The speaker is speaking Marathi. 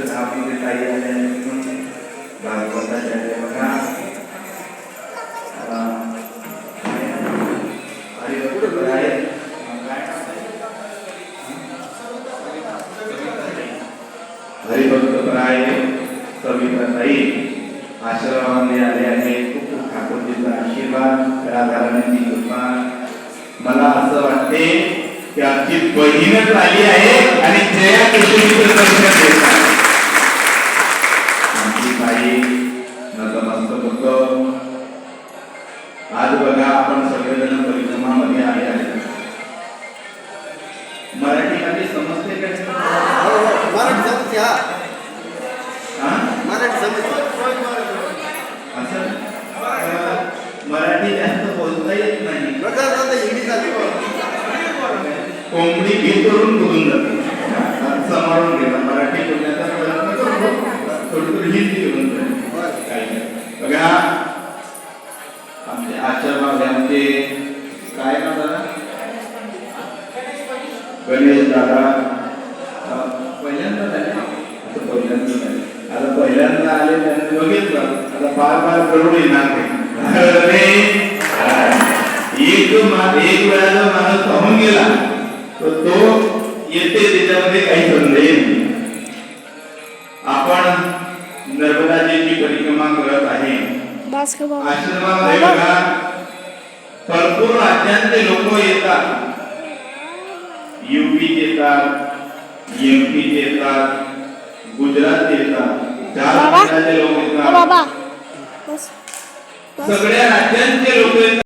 राधाकृष्ण साहेबांचे काही आले बघा हरिभक्त आहे. काय हरिभक्त आश्रमामध्ये आले आहे खूप खूप ठाकूरजीचा आशीर्वाद राधाराणीची कृपा मला असं वाटते की आमची बहीणच आली आहे आणि जया मराठी हा? मराठी समजते असं? मराठी जास्त बोलता येत नाही. बघा आता हिंदी चालू कोंबडी भीतरून बोलून जाते समारून घेतात मराठी बोलण्याचा प्रयत्न करतो. थोडी थोडी हिंदी घेऊन जाते. बघा. आमचे आश्रमामध्ये आमचे काय नाव दादा? गणेश दादा. बघितलं? आता फार फार करून येणार नाही एक एक वेळा जर माणूस पाहून गेला तर तो येते त्याच्यामध्ये काही संदेह नाही. आपण नर्मदाजीची परिक्रमा करत आहे आश्रमामध्ये बघा भरपूर राज्यांचे लोक येतात. युपी येतात एमपी येतात गुजरात येतात. बाबा? झारखंडचे लोक बाबा. सगळ्या राज्यांचे लोक